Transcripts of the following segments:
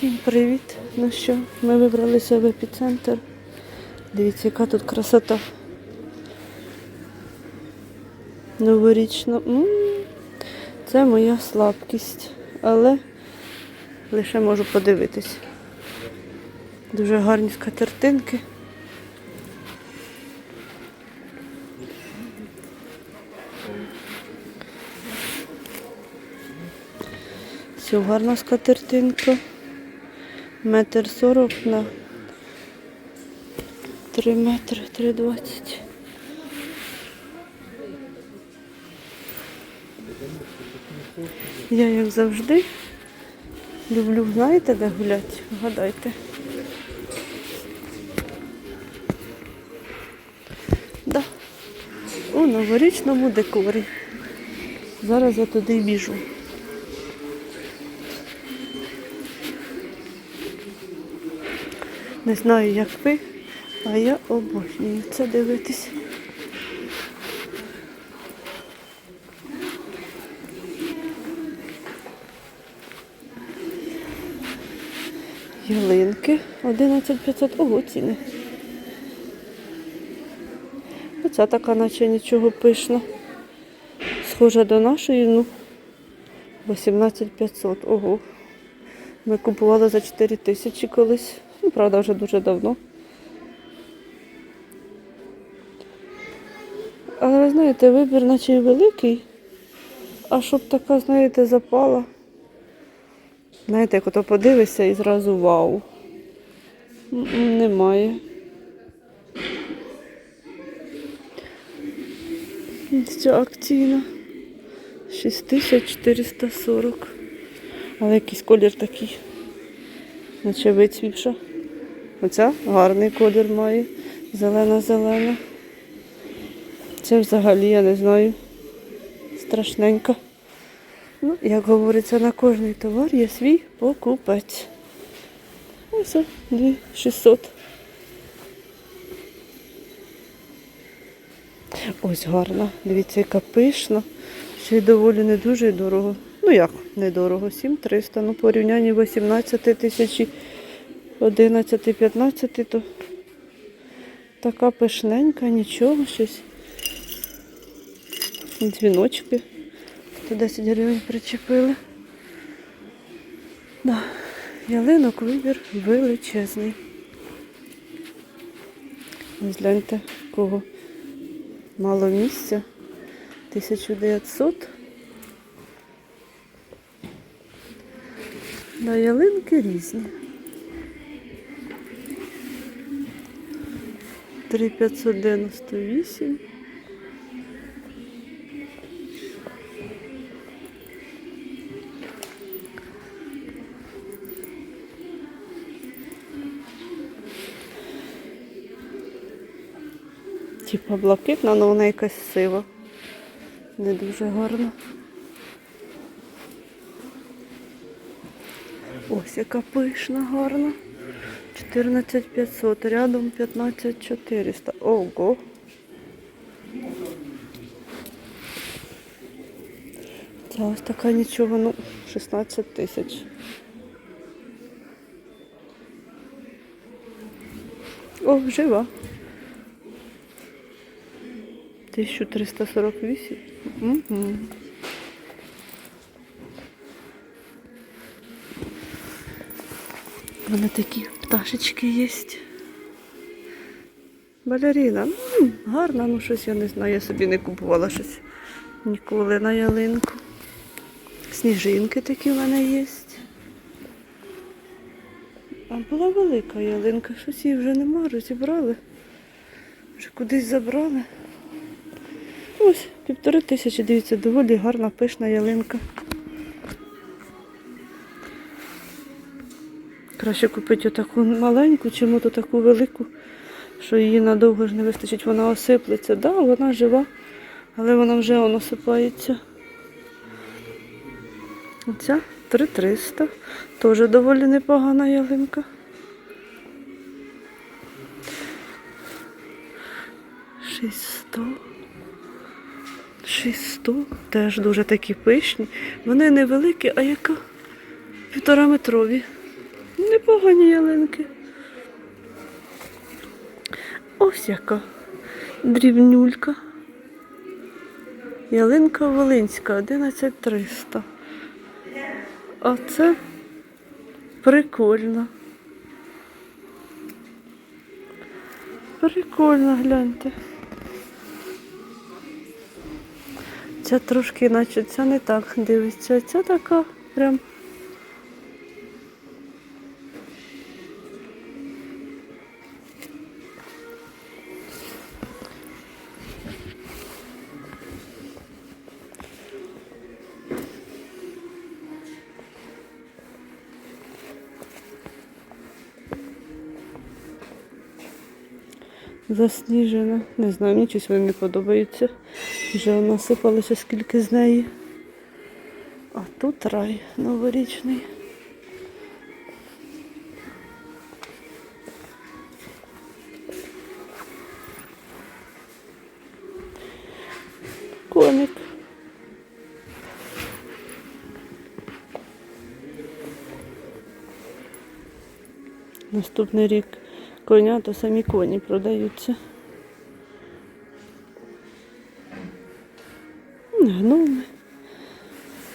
Всім привіт! Ну що, ми вибралися в епіцентр. Дивіться, яка тут красота. Новорічна. Це моя слабкість, але лише можу подивитись. Дуже гарні скатертинки. Все гарна скатертинка. Метр сорок на три метри, три двадцять. Я, як завжди, люблю, знаєте, де гуляти? Вгадайте. Да. У новорічному декорі. Зараз я туди біжу. Не знаю, як ви, а я обожнюю це дивитись. Ялинки 11500. Ого, ціни. Оця така, наче нічого пишна. Схожа до нашої, ну, 18500. Ого. Ми купували за 4 тисячі колись. Ну, правда, вже дуже давно. Але знаєте, вибір наче великий, а щоб така, знаєте, запала. Знаєте, як ото подивишся і зразу вау. Немає. Це акційна. 6440. Але якийсь колір такий. Наче вицвівша. Оця гарний колір має. Зелена-зелена. Це взагалі, я не знаю. Страшненько. Ну, як говориться, на кожний товар є свій покупець. Ось 2600. Ось гарна. Дивіться, яка пишна. Ще й доволі не дуже дорого. Ну як, недорого, 7300. Ну, порівнянні 18 тисячі, 11, 15, то така пишненька, нічого, щось. Дзвіночки. 110 гривень причепили. Да. Ялинок вибір величезний. Ось гляньте, кого мало місця. 1900. Да, ялинки різні. 3598. Типа блакитна, але вона якась сива. Не дуже гарна. Ось яка пишна, гарна. 14500, рядом 15400. Ого. Ця ось така нічого, ну, 16 тисяч. О, жива. 1348. Угу. Мене такі пташечки є. Балеріна. Ну, гарна, ну щось я не знаю. Я собі не купувала щось ніколи на ялинку. Сніжинки такі в мене є. А була велика ялинка, щось її вже нема, розібрали. Вже кудись забрали. Ось, півтори тисячі, дивіться, доволі гарна пишна ялинка. Краще купити отаку маленьку, чим ото таку велику, що її надовго ж не вистачить, вона осиплеться. Так, да, вона жива, але вона вже он осипається. Оця 3300. Теж доволі непогана ялинка. Шістсто. 600, теж дуже такі пишні. Вони невеликі, а яка півтора метрові. Непогані ялинки. Ось яка дрібнюлька. Ялинка Волинська 11300. А це прикольно. Прикольно, гляньте. Ця трошки, наче ця не так дивиться, ця така прям. Засніжена. Не знаю, мені щось вони не подобаються. Вже насипалося скільки з неї. А тут рай новорічний. Коник. Наступний рік коня, то самі коні продаються. Гноми.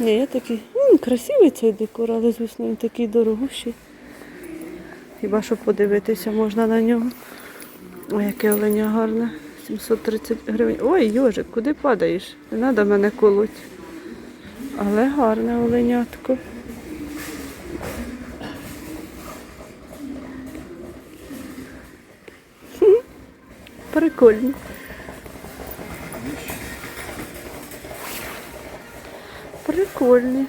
Ні, я такий, м, красивий цей декор, але звісно він такий дорогущий. Хіба що подивитися можна на нього. Ой, яке оленя гарне. 730 гривень. Ой, Йожик, куди падаєш? Не треба мене колоть. Але гарне оленятко. Прикольно. Прикольні.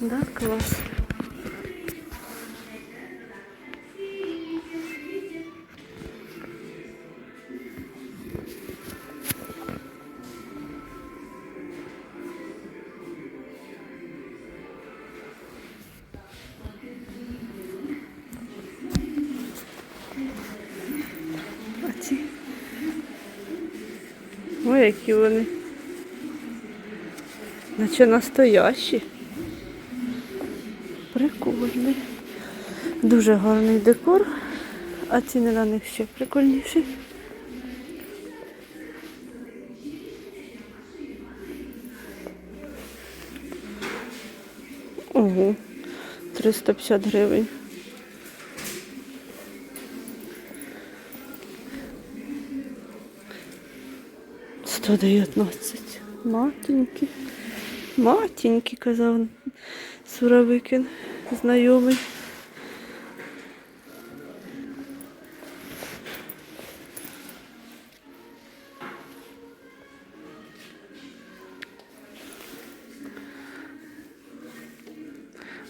Да, клас. Які вони. Наче настоящі. Прикольний. Дуже гарний декор, а ціни на них ще прикольніші. Ого, 350 гривень. Сто дев'ятнадцять. Матіньки. Матіньки, казав Суровикин, знайомий.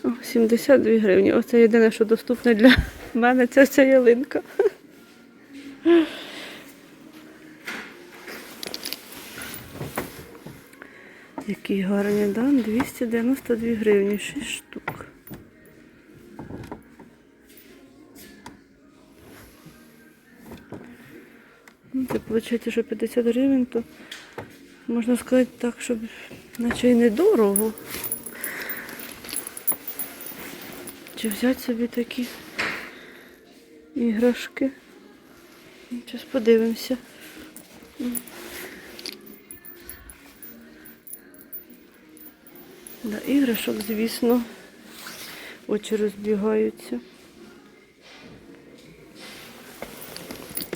О, 72 гривні. Оце єдине, що доступне для мене, це ця ялинка. Які гарні, да? 292 гривні, 6 штук. Ну, Це виходить, що 50 гривень, то можна сказати так, щоб наче й недорого. Чи взяти собі такі іграшки? Зараз подивимося. Да, іграшок, звісно, очі розбігаються.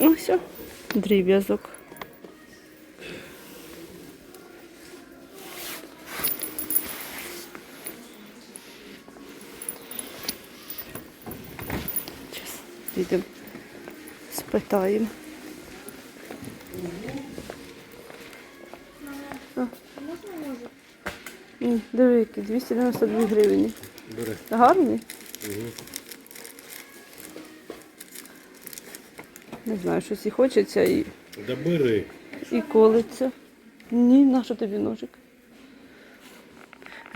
Ось, о, дріб'язок. Зараз підемо, спитаємо. М, Диви, які 292 гривні. Бери. Гарні? Угу. Не знаю, щось і хочеться і, Да бери. і колиться. Ні, на що тобі ножик?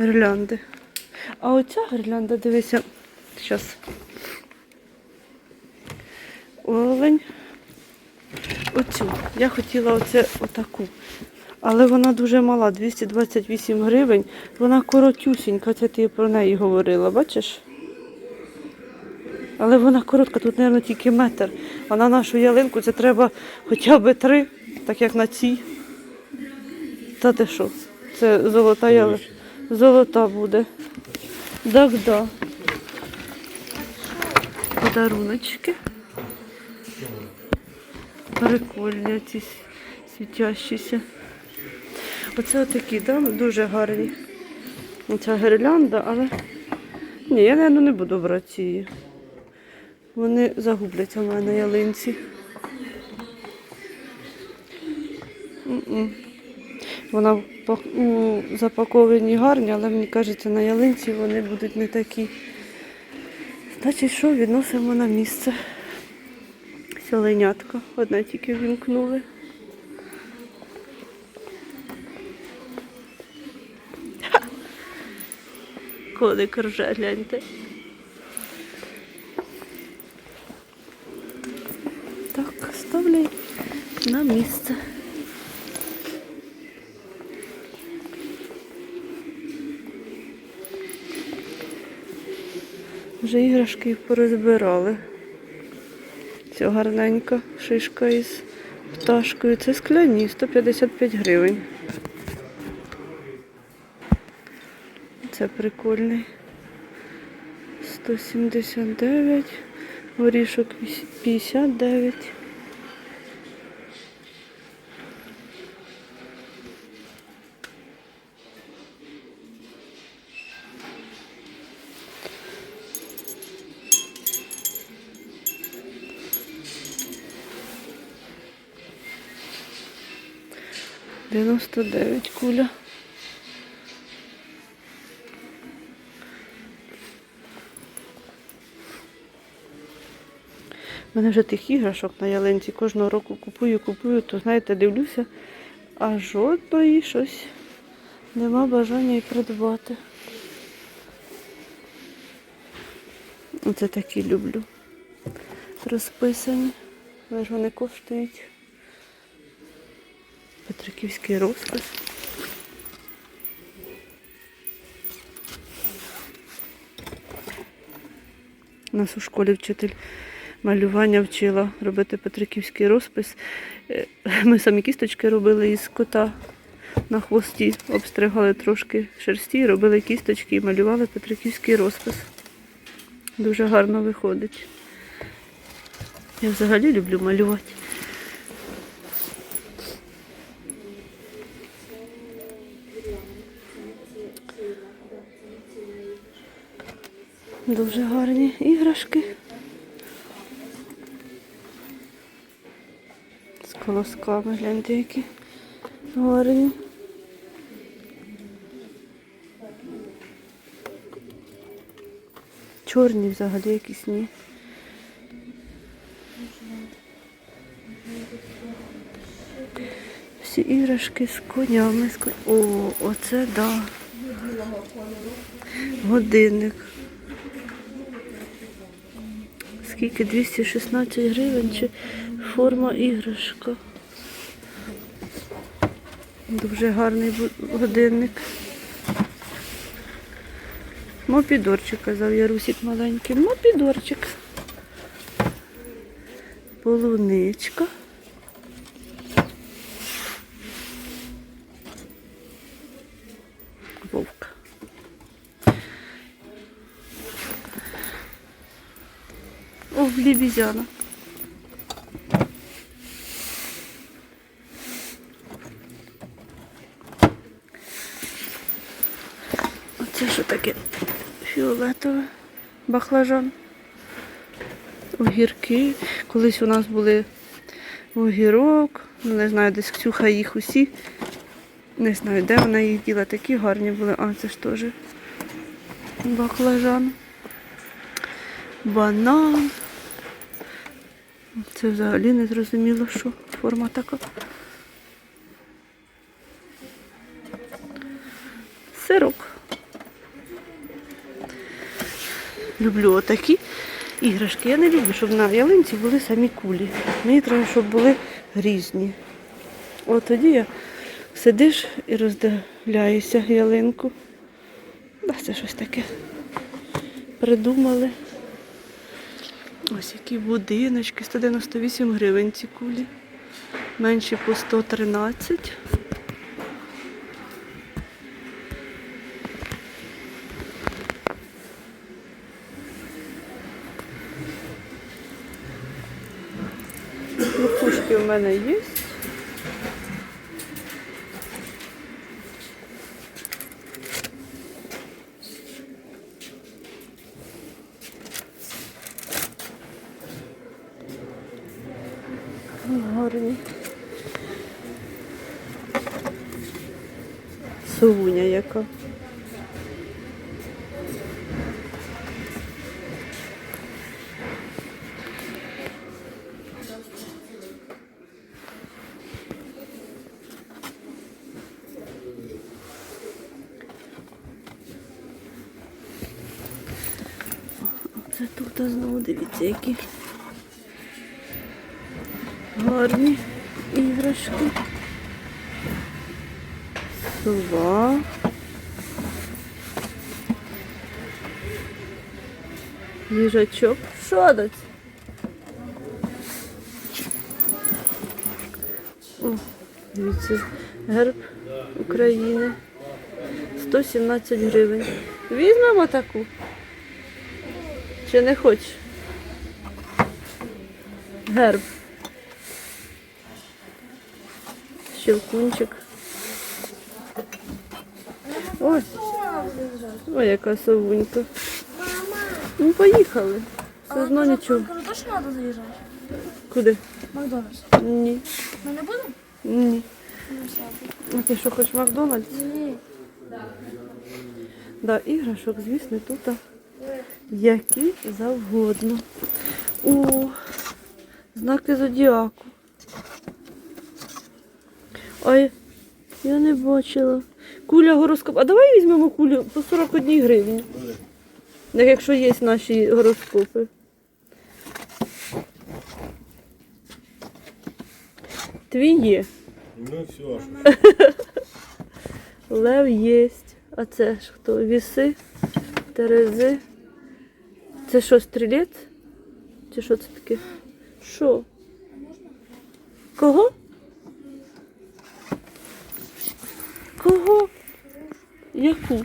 Гірлянди. А оця гірлянда, дивися, зараз. Олень. Оцю. Я хотіла оце отаку. Але вона дуже мала, 228 гривень. Вона коротюсінька, це ти про неї говорила, бачиш? Але вона коротка, тут, мабуть, тільки метр. А на нашу ялинку це треба хоча б три, так як на цій. Та ти що? Це золота ялинка. Золота буде. Так, да. Подаруночки. Прикольні ці світящіся. Оце отакі, да? дуже гарні. Оця гірлянда, але ні, я, мабуть, не буду брати ці. Вони загубляться в мене ялинці. Вона запаковані гарні, але мені кажеться, на ялинці вони будуть не такі. Значить, що відносимо на місце. Селенятка. Одне тільки вімкнули. Коник рже, гляньте. Так, ставляй на місце. Вже іграшки порозбирали. Ця гарненька шишка із пташкою. Це скляні, 155 гривень. Це прикольний. 179, горішок 59. Дев'яносто дев'ять куля. У мене вже тих іграшок на ялинці кожного року купую, купую, то знаєте, дивлюся, а жодної щось нема бажання і придбати. Оце такі люблю. Розписані. Але ж вони коштують. Петриківський розпис. Нас у школі вчитель малювання вчила робити петриківський розпис. Е, Ми самі кісточки робили із кота на хвості, обстригали трошки шерсті, робили кісточки і малювали петриківський розпис. Дуже гарно виходить. Я взагалі люблю малювати. Дуже гарні іграшки. Колосками, гляньте, які гарні. Чорні взагалі якісь ні. Всі іграшки з конями. З кон... О, оце да. Годинник. Скільки? 216 гривень чи форма іграшка. Дуже гарний годинник. Мопідорчик, казав Ярусік маленький. Мопідорчик. Полуничка. Вовк. О, лебезяна. Оце що таке фіолетове баклажан. Огірки. Колись у нас були огірок. Ну, не знаю, десь Ксюха їх усі. Не знаю, де вона їх діла. Такі гарні були. А, це ж теж баклажан. Банан. Це взагалі не зрозуміло, що форма така. Сирок. Люблю отакі іграшки. Я не люблю, щоб на ялинці були самі кулі. Мені треба, щоб були різні. От тоді я сидиш і роздивляєшся ялинку. Да, це щось таке. Придумали. Ось які будиночки, 198 гривень ці кулі. Менші по 113. Лукушки в мене є. Гарні. Суня яка. Оце тут знову дивіться, які гарні іграшки. Сова. Їжачок. Що дать? О, дивіться, герб України. 117 гривень. Візьмемо таку. Чи не хочеш? Герб. Щелкунчик. Ой, ой, яка совунька. Ну, поїхали. Все одно нічого. Точно треба заїжджати? Куди? Макдональдс. Ні. Ми не будемо? Ні. Ну. А ти що, хочеш Макдональдс? Ні. Да, іграшок, звісно, тут а, які завгодно. О, знаки зодіаку. Ой, я не бачила. Куля гороскоп. А давай візьмемо кулю по 41 гривні. Як якщо є наші гороскопи. Твій є. Ну все? Лев єсть. А це ж хто? Віси, Терези. Це що, стрілець? Чи що це таке? Що? Кого? Кого? Яку?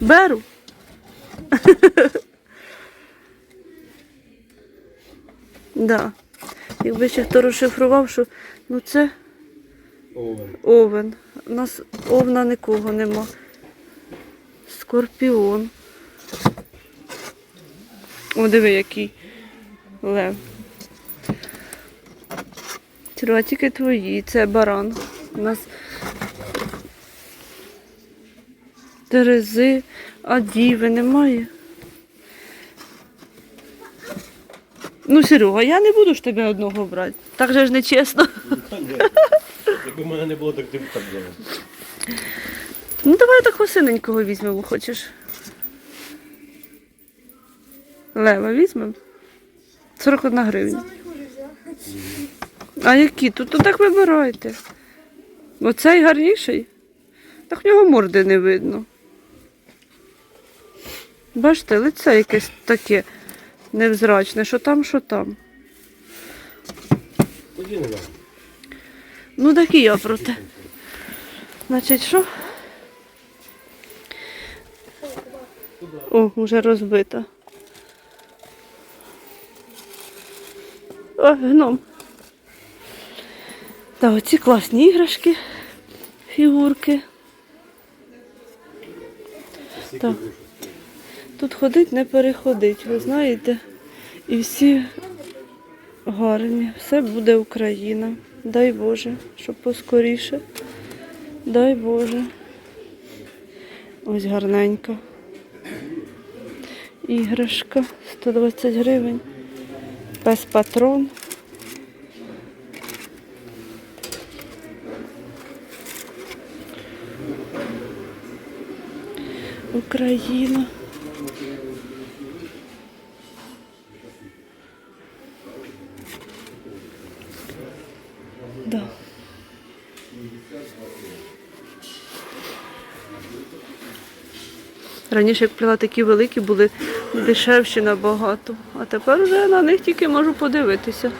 Беру. да. Якби ще хто розшифрував, що ну це Овен. Овен. У нас овна нікого нема. Скорпіон. О, диви, який лев. Тільки твої, це баран. У нас Терези, а діви немає. Ну, Серега, я не буду ж тебе одного брати. Так же ж не чесно. Та ні. Якби в мене не було, так ти б так взяла. Ну давай такого синенького візьмемо, хочеш. Лева візьмемо. 41 гривня. А які? Тут ну, так вибирайте. Оцей гарніший. Так в нього морди не видно. Бачите, лице якесь таке невзрачне, що там, що там. Ну так і я проте. Значить, що? О, вже розбита. О, гном. Та оці класні іграшки, фігурки. Так. Тут ходить, не переходить, ви знаєте. І всі гарні. Все буде Україна. Дай Боже, щоб поскоріше. Дай Боже. Ось гарненька. Іграшка 120 гривень. Пес патрон. Україна. Раніше, як плела, такі великі були дешевші набагато. А тепер вже на них тільки можу подивитися.